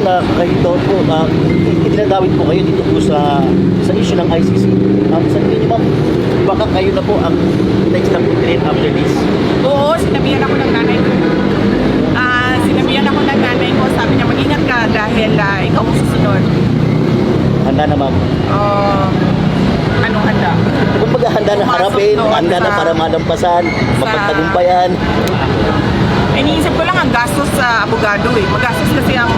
na kayo daw po, uh, itinadawit po kayo dito po sa sa issue ng ICC. Um, sa tingin niyo ma'am, baka kayo na po ang next na portrait after this. Oo, sinabihan ako ng nanay ko. Ah, sinabihan ako ng nanay ko, sabi niya, mag-ingat ka dahil ah, ikaw ang susunod. Handa na ma'am. Ah, anong handa? Kung baga handa na Pumasok harapin, doon handa na sa- para malampasan, mapagtagumpayan. Iniisip ko lang ang gastos sa abogado eh. Magastos kasi ang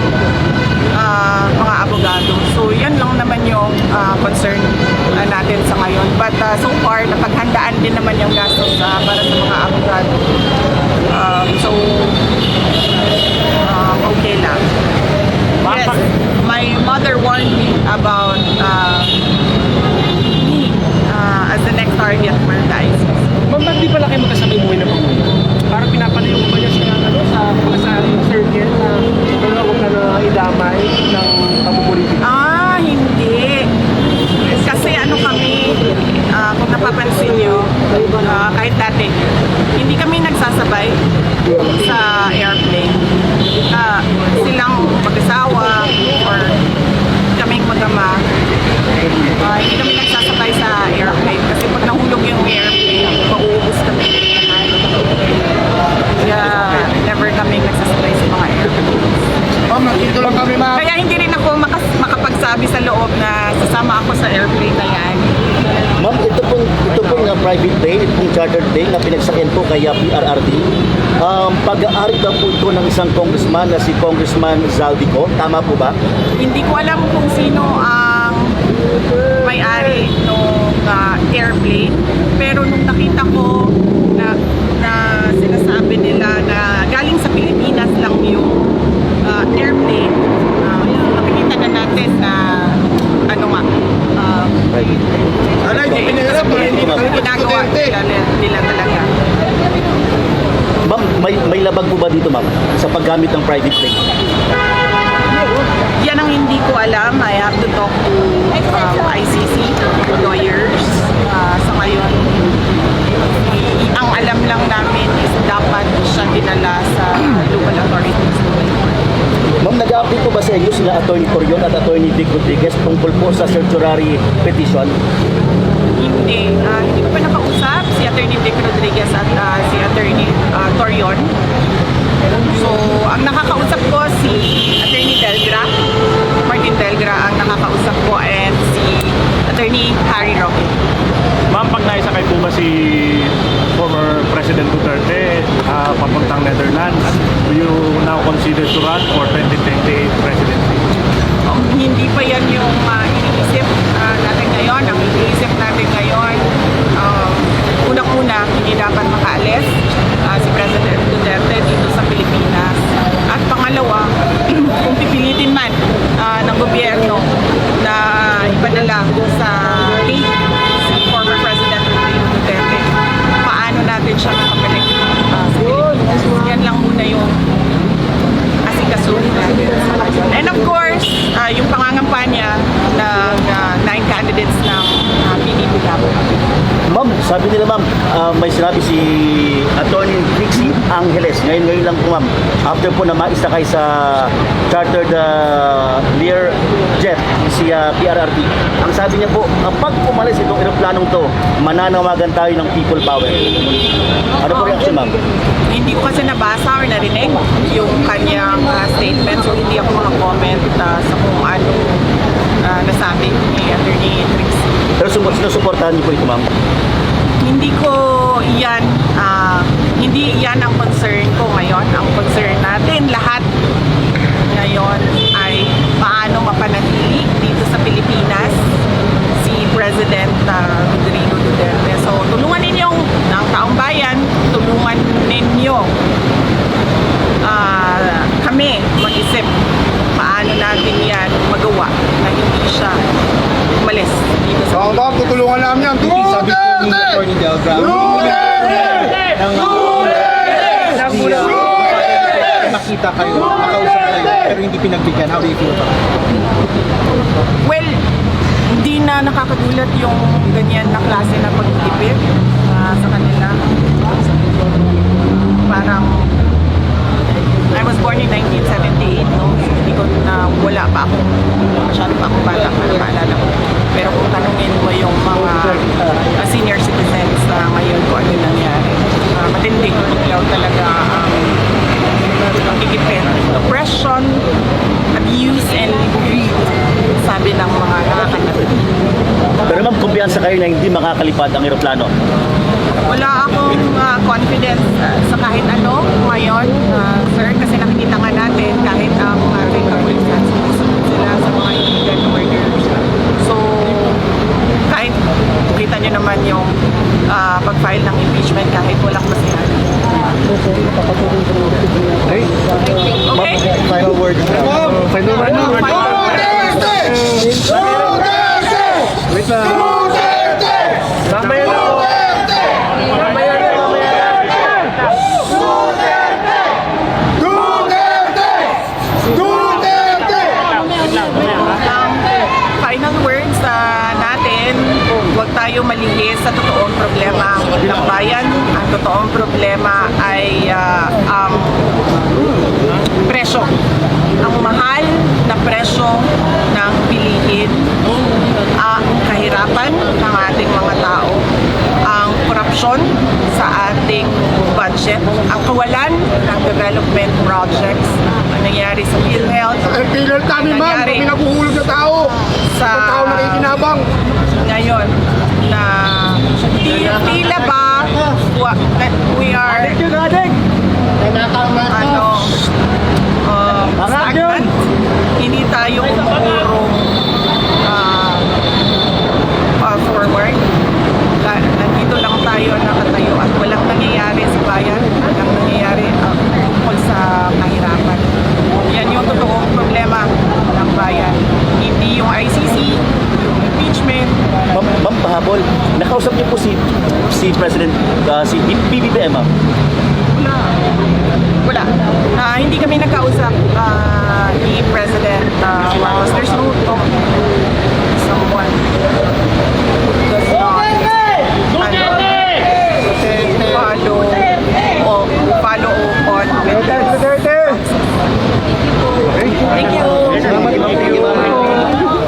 ah, mga abogado. So, yan lang naman yung ah, concern ah, natin sa ngayon. But ah, so far, napaghandaan din naman yung gastos ah, para sa mga abogado. Um, so, um, okay lang. Yes, my mother warned me about uh, me uh, as the next target for the ISIS. Ma'am, ba't di pala kayo magkasabay umuwi ng Pangulo? Parang pinapalayo ko ba niya sa, ano, sa mga sa circle na wala ko ka na idamay ng pamumulitik? Ah, hindi. Kasi ano kami, ah, kung napapansin nyo, ah, kahit dati, hindi kami nagsasabay sa airplane. Ah, silang mag-asawa or kaming mag-ama, ah, hindi kami nagsasabay sa airplane. Kasi pag nahulog yung airplane, mauubos kami. Kaya never kami nagsasabay sa mga airplane. Ma'am, nandito lang kami, ma'am. Kaya hindi rin ako makas makapagsabi sa loob na sasama ako sa airplane na yan. Ma'am, ito pong ito pong uh, private plane, ito pong chartered plane na pinagsakyan po kay PRRD. Um, pag-aari daw po ito ng isang congressman na si Congressman Zaldico. Tama po ba? Hindi ko alam kung sino ang may-ari ng airplane. Pero nung nakita ko na, na sinasabi nila na galing sa Pilipinas lang yung ah, airplane, ah, nakikita na natin na ano nga, ah, Private plane. Ano, hindi pinahirap, Kasi hindi ginagawa Duterte. nila, talaga. Ma'am, may, may labag po ba dito ma'am sa paggamit ng private plane? Yan ang hindi ko alam. I have to talk to um, ICC, lawyers. Ah, sa ngayon, ang alam lang namin is dapat siya dinala sa local authorities. Ma'am, nag-update po ba sa inyo sila Attorney Corion at Attorney Vic Rodriguez tungkol po sa certiorari petition? Hindi. ah, hindi ko pa nakausap si Attorney Vic Rodriguez at ah, si Attorney ah, Torion. So, ang nakakausap ko si Attorney Delgra, Martin Delgra ang nakakausap ko and si Attorney Harry Roque. Ma'am, pag naisakay po ba si former President Duterte ah, papuntang Netherlands, do you now consider to run for 2028 presidency? Um, hindi pa yan yung uh, iniisip ah, natin ngayon. Ang iniisip natin ngayon, um, unang-una, hindi dapat makaalis ah, si President Duterte dito sa Pilipinas. At pangalawa, kung pipilitin man ah, ng gobyerno na ipadala sa Hague si former President Rodrigo Duterte, paano natin siya makabalik ah, sa Pilipinas. Yan lang muna yung asikasuhin natin. And of course, ah, yung pangangampanya ng ah, nine candidates ng uh, PDP Labo. Ma'am, sabi nila ma'am, ah, may sinabi si Attorney Trixie Angeles, ngayon ngayon lang po ma'am, after po na maisakay sa chartered uh, Lear jet si ah, PRRD. Ang sabi niya po, kapag umalis itong eroplanong to, mananawagan tayo ng people power. Ano po reaction ma'am? Hindi ko kasi nabasa or narinig yung kanyang ah, statement so hindi ako makakomment ah, sa kung ano ah, nasabi ni Attorney Trixie. Pero sinusuportahan niyo po ito ma'am. Hindi ko yan, ah, hindi yan ang concern ko ngayon. Ang concern natin nagkita kayo, nakausap kayo, pero hindi pinagbigyan? How do you feel Well, hindi na nakakagulat yung ganyan na klase na pagtitipid uh, ah, sa kanila. Parang, I was born in 1978, no? So, hindi ko na wala pa akong, masyado pa akong bata, kung naalala ko. Pero kung tanungin mo yung mga uh, senior citizens na ngayon kung ano nangyari, uh, matindi, maglaw talaga sabi ng mga nakakatabi. Pero ma'am, kumpiyansa kayo na hindi makakalipad ang eroplano. Wala akong ah, confidence ah, sa kahit ano ngayon, ah, sir, kasi nakikita nga natin kahit ang uh, Republicans, sumusunod sila sa mga illegal orders. So, kahit kita nyo naman yung ah, pag-file ng impeachment kahit walang basihan. Okay? Okay? Final word. Final word? Wait lang. Mamaya na po. Mamaya na, mamaya na. Ang final words ah, natin, huwag tayo malihis sa totoong problema ng bayan. Ang totoong problema ay ah, ang presyo. Ang mahal na presyo ng bilihin, ang kahirapan ng ating mga tao, ang korupsyon sa ating budget, ang kawalan ng development projects, ang nangyari sa PhilHealth, Ang killer kami, ma'am. Kami nabuhulog na tao. Sa- Ang tao nakikinabang. ngayon na ti- tila ba we are Ma'am, ma'am pahabol, nakausap niyo po si si President, uh, si PBBM, ma'am? Wala. Wala. Uh, hindi kami nakausap uh, ah, ni President uh, Marcos. There's no talk.